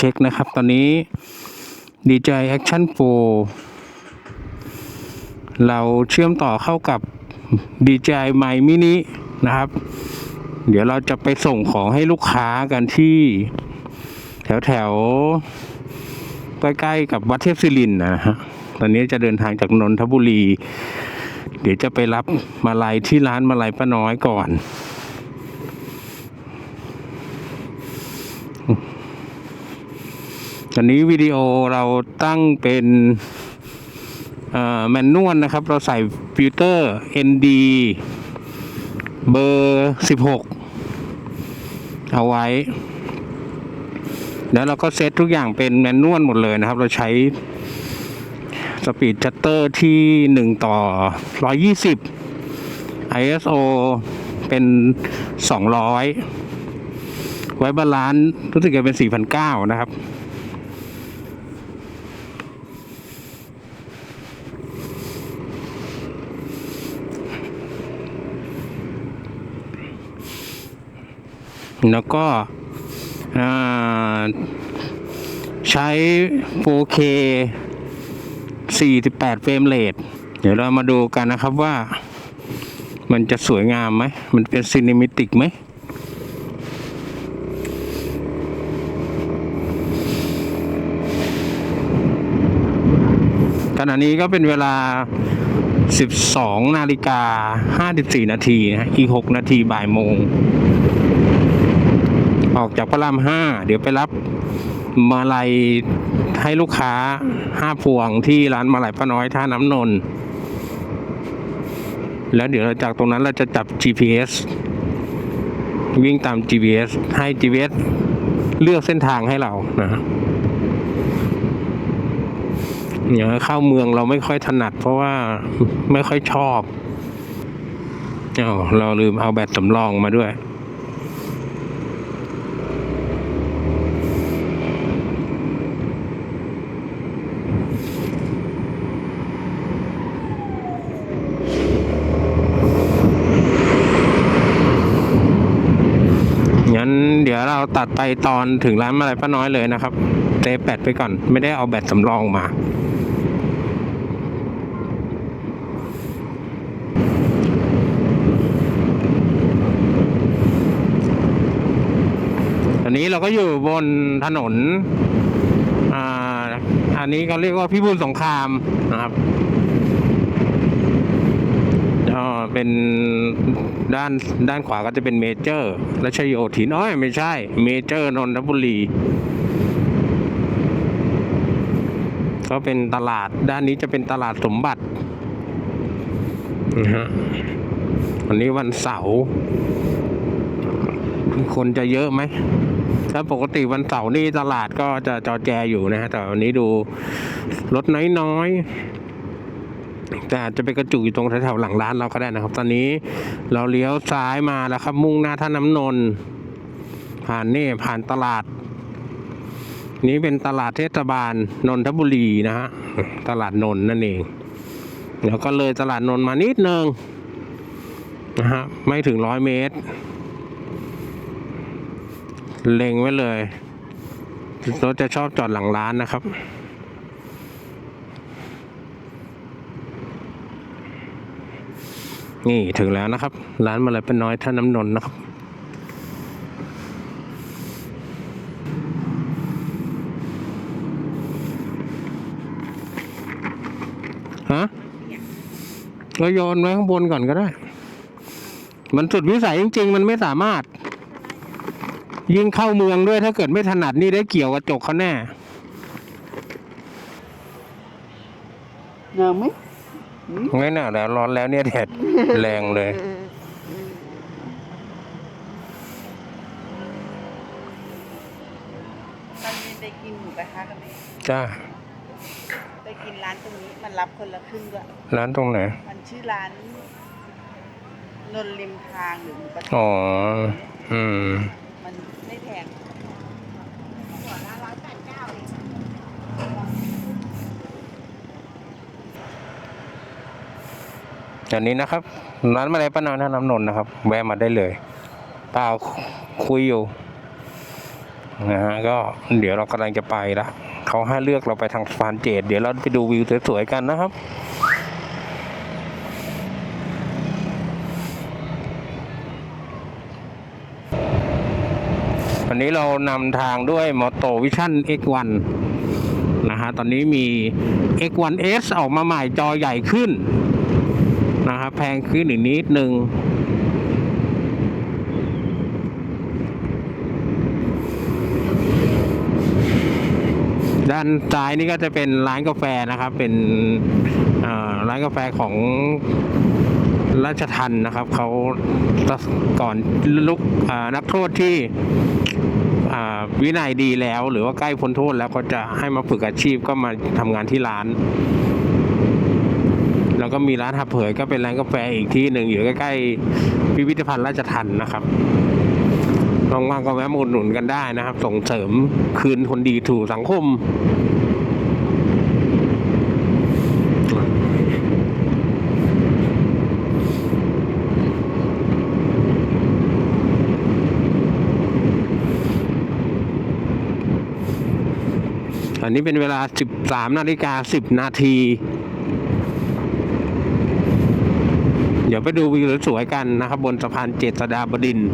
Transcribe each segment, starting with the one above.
เช็คนะครับ ตอนนี้ DJI Action Pro เราเชื่อมต่อเข้ากับ DJI My Mini นะครับ เดี๋ยวเราจะไปส่งของให้ลูกค้ากันที่ แถวแถวๆใกล้ๆกับวัดเทพศิรินนะฮะ ตอนนี้จะเดินทางจากนนทบุรี เดี๋ยวจะไปรับมาลัยที่ร้านมาลัยป้าน้อยก่อน ตอนนี้วิดีโอเราตั้งเป็นแมนนวลนะครับ เราใส่ฟิลเตอร์ ND เบอร์ 16 เอาไว้ แล้วเราก็เซตทุกอย่างเป็นแมนนวลหมดเลยนะครับ เราใช้สปีดชัตเตอร์ที่ 1 ต่อ 120 ISO เป็น 200 ไว้บาลานซ์รู้สึกจะเป็น 4,900 นะครับ แล้วก็ใช้ 4K 48 เฟรมเรทเดี๋ยวเรามาดูกันนะครับว่ามันจะสวยงามไหม มันเป็นซีนิมิติกไหมขณะนี้ก็เป็นเวลา 12 นาฬิกา 54 นาทีนะฮะอีก 6 นาทีบ่ายโมง ออกจากพระรามห้าเดี๋ยวไปรับมาลัยให้ลูกค้าห้าพวงที่ร้านมาลัยป้าน้อยท่าน้ำนนท์แล้วเดี๋ยวเราจากตรงนั้นเราจะจับ GPS วิ่งตาม GPS ให้ GPS เลือกเส้นทางให้เรานะฮะอย่าเข้าเมืองเราไม่ค่อยถนัด เพราะว่าไม่ค่อยชอบอ้าเราลืมเอาแบตสำรองมาด้วย งั้นเดี๋ยวเรา ตัดไปตอนถึงร้านมาลัยป้าน้อยเลยนะครับเตะแปดไปก่อน ไม่ได้เอาแบตสำรองมา ตอนนี้เราก็อยู่บนถนน อ่า อันนี้เขาเรียกว่าพิบูลสงครามนะครับ ก็เป็นด้านด้านขวาก็จะเป็นเมเจอร์และชัยโยธินอ้อยไม่ใช่ เมเจอร์นนทบุรี ก็เป็นตลาดด้านนี้จะเป็นตลาดสมบัตินะฮะวันนี้วันเสาร์คนจะเยอะไหมถ้าปกติวันเสาร์นี่ตลาดก็จะจอแจอยู่นะฮะแต่วันนี้ดูรถน้อยๆ แต่อาจจะไปกระจุกอยู่ตรงแถวๆหลังร้านเราก็ได้นะครับ ตอนนี้เราเลี้ยวซ้ายมาแล้วครับ มุ่งหน้าท่าน้ำนนท์ผ่านนี่ผ่านตลาด นี้เป็นตลาดเทศบาลนนทบุรีนะฮะตลาดนนท์นั่นเองแล้วก็เลยตลาดนนท์มานิดนึงนะฮะไม่ถึงร้อยเมตร เล็งไว้เลยรถจะชอบจอดหลังร้านนะครับ นี่ถึงแล้วนะครับ ร้านมาเลยเป็นน้อยท่าน้ำนนท์นะครับ ฮะก็โยนไว้ข้างบนก่อนก็ได้ มันสุดวิสัยจริง ๆ มันไม่สามารถ ยิ่งเข้าเมืองด้วยถ้าเกิดไม่ถนัดนี่ได้เกี่ยวกระจกเขาแน่งาไหม ไม่น่าแล้วร้อนแล้วเนี่ยแดดแรงเลย ตอนนี้ได้กินหมูกระทะกันไหมจ้าได้กินร้านตรงนี้มันรับคนละครึ่งด้วยร้านตรงไหน มันชื่อร้านนนริมทางหรือหมูกระทะอ๋อ อืม มันไม่แพงหัวละร้อยแปดเก้าเอง อันนี้นะครับร้านมาเลยป้านอนท่าน้ำนนท์นะครับ แวะมาได้เลยเปล่าคุยอยู่นะฮะก็เดี๋ยวเรากำลังจะไปละเขาให้เลือกเราไปทางสะพานเจดเดี๋ยวเราไปดูวิวสวยๆกันนะครับวันนี้เรานำทางด้วยมอโตวิชั่น X1 นะฮะตอนนี้มี X1S ออกมาใหม่จอใหญ่ขึ้น นะครับแพงขึ้นอีกนิดนึงด้านซ้ายนี่ก็จะเป็นร้านกาแฟนะครับ เป็นร้านกาแฟของราชทันนะครับเขาก่อนลุกนักโทษที่วินัยดีแล้ว หรือว่าใกล้พ้นโทษแล้วก็จะให้มาฝึกอาชีพก็มาทำงานที่ร้าน ก็มีร้านหับเผยก็เป็นร้านกาแฟอีกที่หนึ่งอยู่ใกล้ๆพิพิธภัณฑ์ราชทันนะครับว่างๆก็แวะมาอุดหนุนกันได้นะครับ ส่งเสริมคืนคนดีถูกสังคมอันนี้เป็นเวลา 13 นาฬิกา 10 นาที เดี๋ยวไปดูวิวสวยๆกันนะครับ บนสะพานเจษฎาบดินทร์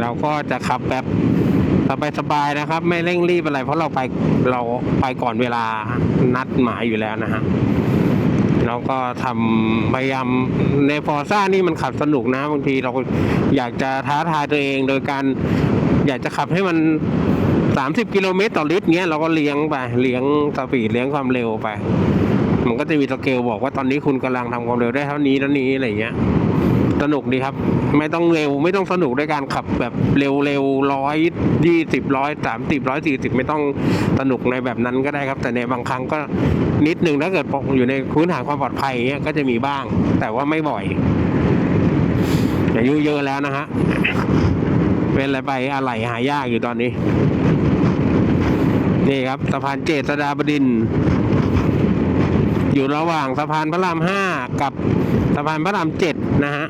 เราก็จะขับแบบ สบายๆนะครับ ไม่เร่งรีบอะไร เพราะเราไปเราไปก่อนเวลานัดหมายอยู่แล้วนะฮะเราก็ทำพยายามในฟอร์ซ่านี่มันขับสนุกนะบางทีเราอยากจะท้าทายตัวเอง โดยการอยากจะขับให้มัน 30 กิโลเมตรต่อลิตรเงี้ยเราก็เลี้ยงไปเลี้ยงสปีดเลี้ยงความเร็วไป มันก็จะมีสเกลบอกว่าตอนนี้คุณกำลังทำความเร็วได้เท่านี้เท่านี้อะไรเงี้ย สนุกดีครับ ไม่ต้องเร็วไม่ต้องสนุกด้วยการขับแบบเร็วเร็วร้อยยี่สิบร้อยสามสิบร้อยสี่สิบไม่ต้องสนุกในแบบนั้นก็ได้ครับ แต่ในบางครั้งก็นิดหนึ่งถ้าเกิดอยู่ในพื้นฐานความปลอดภัยเงี้ยก็จะมีบ้าง แต่ว่าไม่บ่อยอายุเยอะแล้วนะฮะเป็นอะไรไปอะไรหายากอยู่ตอนนี้ นี่ครับสะพานเจษฎาบดินทร์ อยู่ระหว่างสะพานพระรามห้ากับสะพานพระรามเจ็ดนะฮะ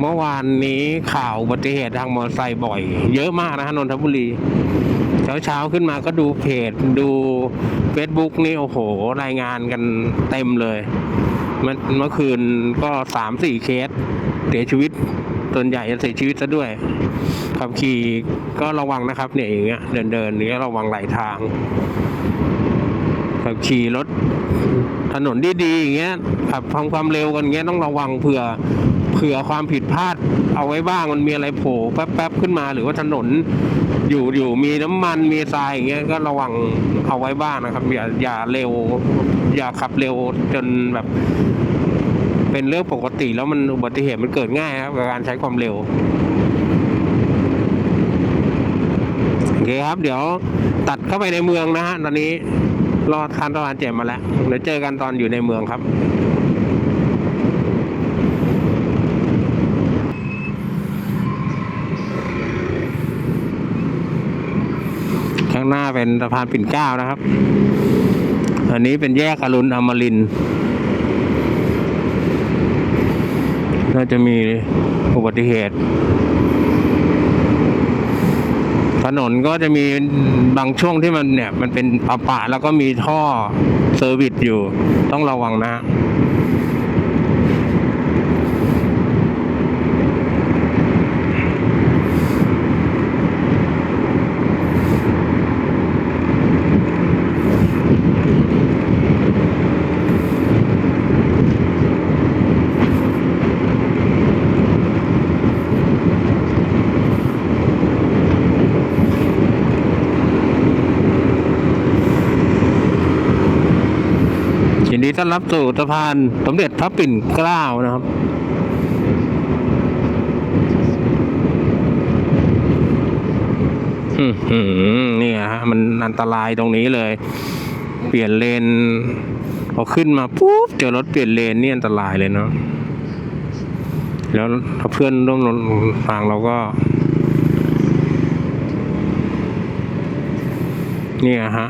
เมื่อวานนี้ข่าวอุ บัติเหตุทางมอเตอร์ไซค์บ่อย เยอะมากนะฮะนนทบุรีเช้าเช้าขึ้นมาก็ดูเพจดู Facebook นี่โอ้โห รายงานกันเต็มเลยเมื่อคืนก็สามสี่เคสเสียชีวิตส่วนใหญ่จะเสียชีวิตซะด้วยขับขี่ก็ระวังนะครับ เนี่ยอย่างเงี้ยเดินเดินนี่ระวังหลายทางขับขี่รถถนนดีๆอย่างเงี้ยขับทำความเร็วกันเงี้ยต้องระวังเผื่อ เผื่อความผิดพลาดเอาไว้บ้างมันมีอะไรโผล่แป๊บๆขึ้นมา หรือว่าถนนอยู่อยู่มีน้ำมันมีทรายอย่างเงี้ยก็ระวังเอาไว้บ้างนะครับ อย่าอย่าเร็ว อย่าขับเร็วจนแบบ เป็นเรื่องปกติแล้วมันอุบัติเหตุมันเกิดง่ายครับกับการใช้ความเร็วโอเคครับ เดี๋ยวตัดเข้าไปในเมืองนะฮะตอนนี้รอดคันตะวันเจ็บมาแล้วเดี๋ยวเจอกันตอนอยู่ในเมืองครับ ข้างหน้า เป็นสะพานปิ่นเกล้านะครับ อันนี้เป็นแยกอรุณอมรินทร์น่าจะมีอุบัติเหตุ ถนนก็จะมีบางช่วงที่มันเนี่ย มันเป็นป่าป่าๆแล้วก็มีท่อเซอร์วิสอยู่ต้องระวังนะ ต้อนรับสู่สะพานสมเด็จพระปิ่นเกล้านะครับ นี่ฮะมันอันตรายตรงนี้เลย เปลี่ยนเลนพอขึ้นมาปุ๊บเจอรถเปลี่ยนเลนนี่อันตรายเลยเนาะแล้วถ้าเพื่อนร่วมทางเราก็เนี่ยฮะ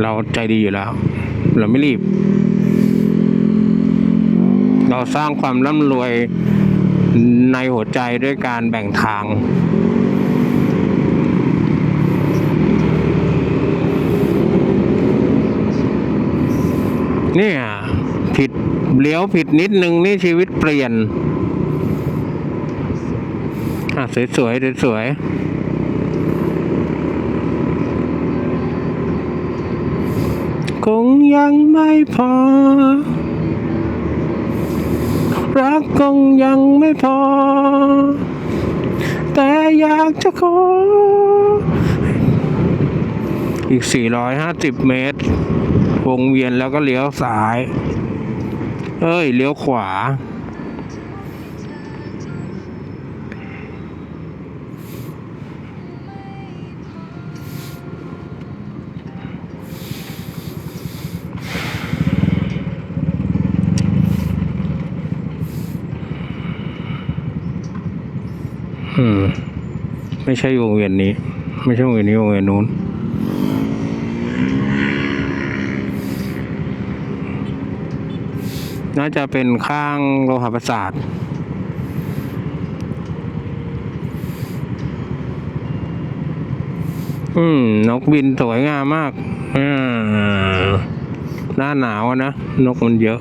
เราใจดีอยู่แล้ว เราไม่รีบ เราสร้างความร่ำรวยในหัวใจด้วยการแบ่งทาง เนี่ยผิดเลี้ยวผิดนิดนึงนี่ชีวิตเปลี่ยน อะ สวยๆสวยๆ คงยังไม่พอ รักคงยังไม่พอ แต่อยากจะขอ อีก 450 เมตร วงเวียนแล้วก็เลี้ยวซ้าย เอ้ย เลี้ยวขวา อืม ไม่ใช่วงเวียนนี้ ไม่ใช่วงเวียนนี้วงเวียนนู้น น่าจะเป็นข้างโลหะประสาทอืม นกบินสวยงามมากอ่าหน้าหนาวนะ นกมันเยอะ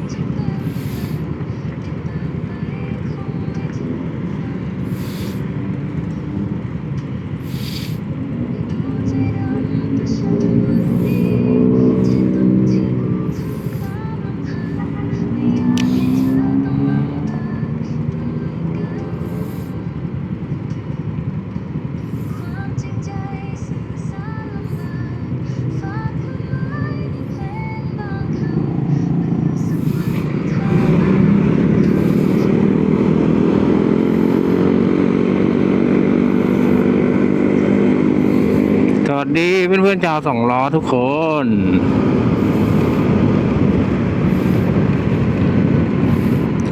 ดีเพื่อนๆชาวสองล้อทุกคน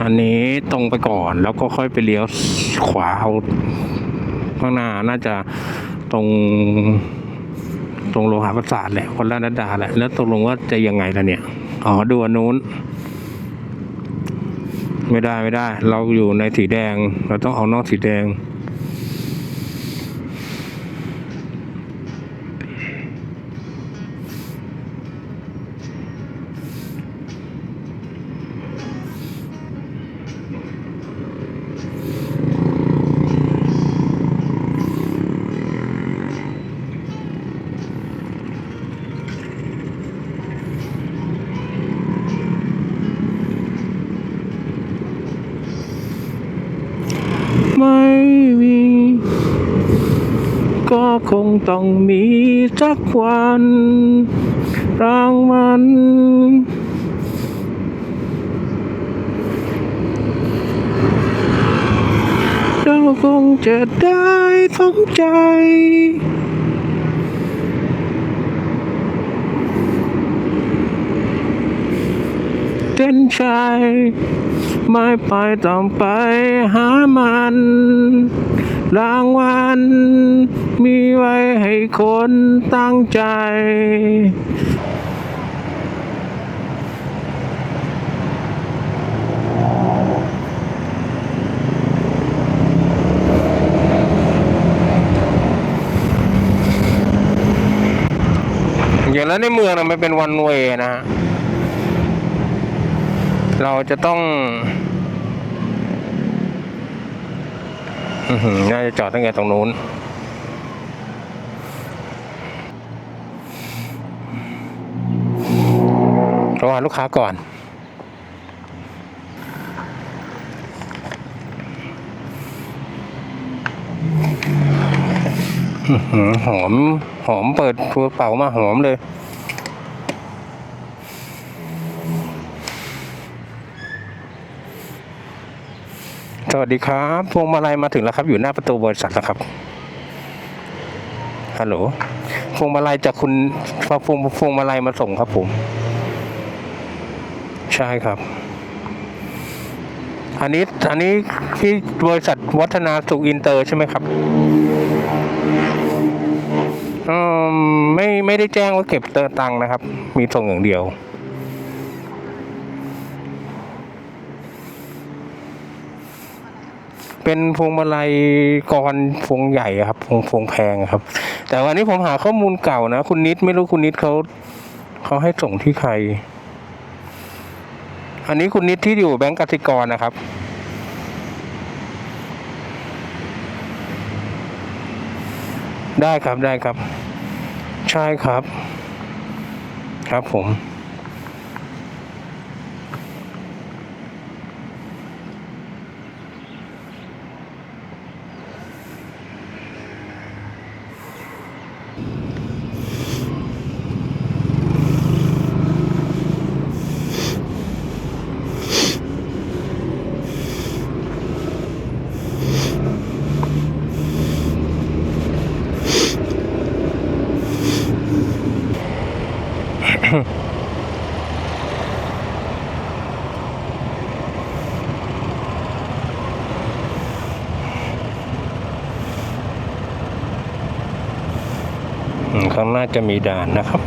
อันนี้ตรงไปก่อนแล้วก็ค่อยไปเลี้ยวขวาเอาข้างหน้าน่าจะตรงตรงโลหะประสาทแหละคนละนัดดาแหละแล้วตกลงว่าจะยังไงล่ะเนี่ย อ๋อดูอันนู้น ไม่ได้ไม่ได้ เราอยู่ในสีแดง เราต้องเอานอกสีแดง งต้องมีสักวันรางมันเราคงจะได้สมใจเส้นชัยไม่ไปต้องไปหามัน รางวัล มีไว้ให้คนตั้งใจแล้วในเมืองนะมันเป็นวันเวนะฮะเราจะต้องน่าจะจอดตั้งแต่ตรงนู้น ระว่างลูกค้าก่อน หอม หอมเปิดกระเป๋ามาหอมเลยสวัสดีครับพวงมาลัยมาถึงแล้วครับ อยู่หน้าประตูบริษัทแล้วครับฮัลโหลพวงมาลัยจากคุณพวงพวงมาลัยมาส่งครับผม ใช่ครับ อันนี้อันนี้ที่บริษัทวัฒนาสุขอินเตอร์ใช่ไหมครับอืมไม่ไม่ได้แจ้งว่าเก็บเตอตังนะครับ มีส่งอย่างเดียว เป็นพวงมาลัยกรพวงใหญ่ครับพวงพวงแพงครับ แต่วันนี้ผมหาข้อมูลเก่านะ คุณนิดไม่รู้คุณนิดเขาเขาให้ส่งที่ใคร อันนี้คุณนิดที่อยู่แบงก์กสิกรนะครับ ได้ครับได้ครับ ใช่ครับ ครับผม จะมีด่านนะครับ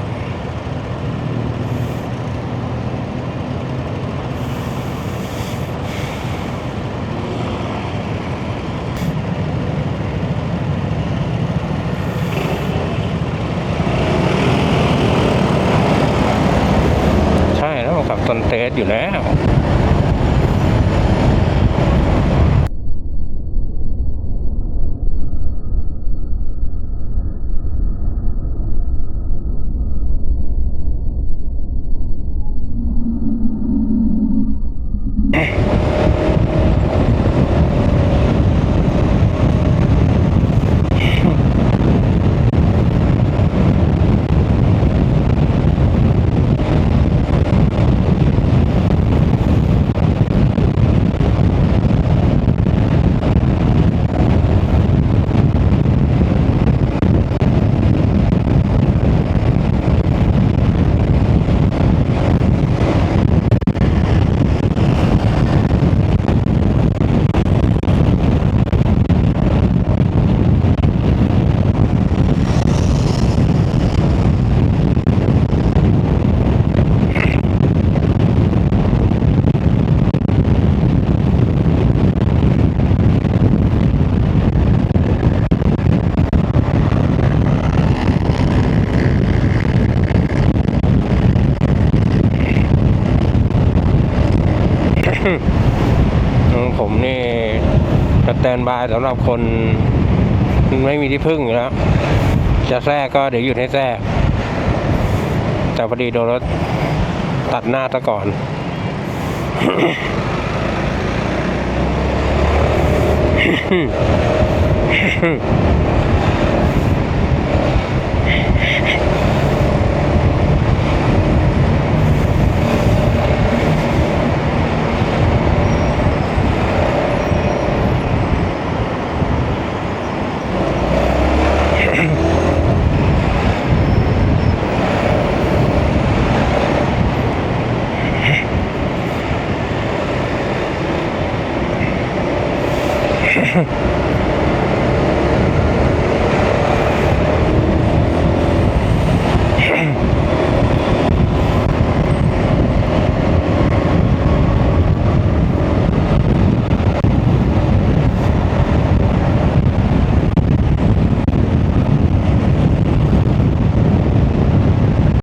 ใช่แล้วขับตอนเตสอยู่แล้ว อืม ผมนี่สแตนบายสำหรับคนไม่มีที่พึ่งอยู่แล้ว จะแทรกก็เดี๋ยวหยุดให้แทรก แต่พอดีโดนรถตัดหน้าซะก่อน